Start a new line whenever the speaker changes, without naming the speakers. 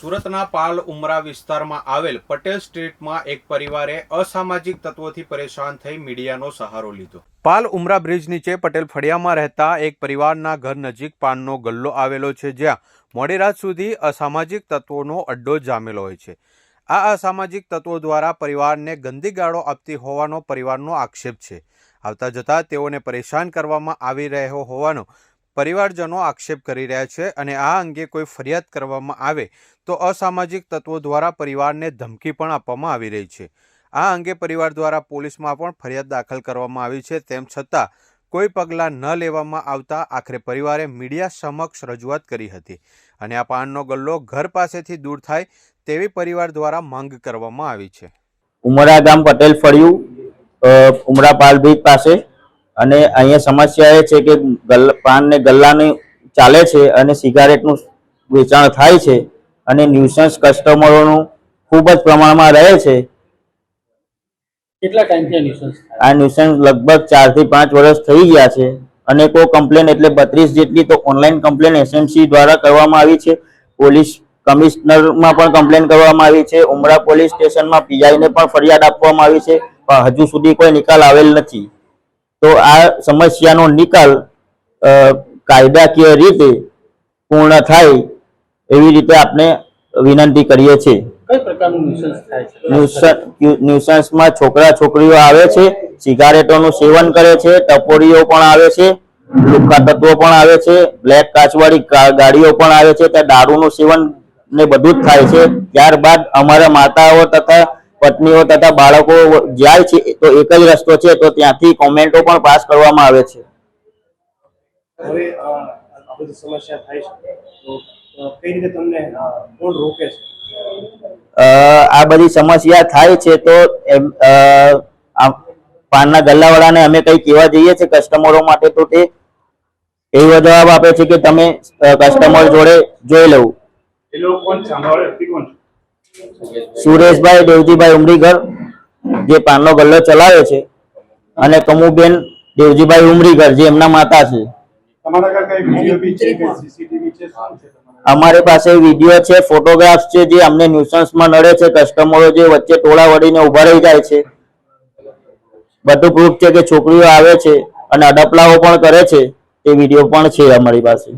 સુરતના પાલ ઉમરા વિસ્તારમાં આવેલ પટેલ સ્ટ્રીટમાં એક પરિવારે અસામાજિક તત્વોથી પરેશાન થઈ મીડિયાનો સહારો લીધો. પાલ ઉમરા બ્રિજ નીચે પટેલ ફળિયામાં રહેતા એક પરિવારના ઘર નજીક પાનનો ગલ્લો આવેલો છે, જ્યાં મોડી રાત સુધી અસામાજિક તત્વોનો અડ્ડો જામેલો હોય છે. આ અસામાજિક તત્વો દ્વારા પરિવારને ગંદી ગાળો આપતી હોવાનો પરિવારનો આક્ષેપ છે. આવતા જતા તેઓને પરેશાન કરવામાં આવી રહ્યો હોવાનો પરિવારજનો આક્ષેપ કરી રહ્યા છે અને આ અંગે કોઈ ફરિયાદ કરવામાં આવે તો અસામાજિક તત્વો દ્વારા પરિવારને ધમકી પણ આપવામાં આવી રહી છે. આ અંગે પરિવાર દ્વારા પોલીસમાં પણ ફરિયાદ દાખલ કરવામાં આવી છે. તેમ છતાં કોઈ પગલાં ન લેવામાં આવતા આખરે પરિવારે મીડિયા સમક્ષ રજૂઆત કરી હતી અને આ પાનનો ગલ્લો ઘર પાસેથી દૂર થાય તેવી પરિવાર દ્વારા માંગ કરવામાં આવી છે.
ઉમરા ગામ પટેલ ફળિયું ઉમરા પાલ પાસે અને અહીંયા સમસ્યા એ છે કે પાન ને ગલ્લાની ચાલે છે અને સિગારેટનું વેચાણ થાય છે અને ન્યુસન્સ કસ્ટમરોનું ખૂબ જ પ્રમાણમાં રહે છે.
કેટલા ટાઈમથી આ ન્યુસન્સ
આ ન્યુસન્સ લગભગ ચારથી પાંચ વર્ષ થઈ ગયા છે અને કો કમ્પ્લેન એટલે બત્રીસ જેટલી તો ઓનલાઈન કમ્પ્લેન એસએમસી દ્વારા કરવામાં આવી છે. પોલીસ કમિશનરમાં પણ કમ્પ્લેન કરવામાં આવી છે. ઉમરા પોલીસ સ્ટેશનમાં પીઆઈને પણ ફરિયાદ આપવામાં આવી છે. પણ હજુ સુધી કોઈ નિકાલ આવેલ નથી. તો આ સમસ્યાનો નિકાલ કાયદાકીય રીતે પૂર્ણ થાય એવી રીતે આપણે વિનંતી કરીએ છીએ. ન્યુસન્સમાં છોકરા છોકરીઓ આવે છે સિગારેટોનું સેવન કરે છે ટપોરીઓ પણ આવે છે લુક્કા તત્વો પણ આવે છે બ્લેક કાચવાળી ગાડીઓ પણ આવે છે ત્યાં દારૂનું સેવન ને બધું જ થાય છે. ત્યારબાદ અમારા માતાઓ તથા પત્નીઓ તથા બાળકો જાય છે તો એક જ રસ્તો છે તો ત્યાંથી કોમેન્ટો પણ પાસ કરવામાં આવે છે.
આ બધી સમસ્યા થાય છે તો
પાનના ગલ્લાવાળાને અમે કંઈ કહેવા જઈએ છીએ કસ્ટમરો માટે તો તે એવો જવાબ આપે છે કે તમે કસ્ટમર જોડે જોઈ લેવું
એ લોકો કોણ સાંભળે કોણ
સુરેશભાઈ દેવજીભાઈ ઉમરીગર જે પાનનો ગલ્લો ચલાવે છે અને કમુબેન દેવજીભાઈ ઉમરીગર જે એમના માતા છે. અમારી પાસે વીડિયો છે ફોટોગ્રાફ્સ છે જે અમને ન્યુસન્સમાં નડે છે કસ્ટમરો જે વચ્ચે ટોળા વળીને ઊભા રહી જાય છે. બધું પ્રૂફ છે કે છોકરીઓ આવે છે અને અડપલાઓ પણ કરે છે તે વીડિયો પણ છે અમારી પાસે.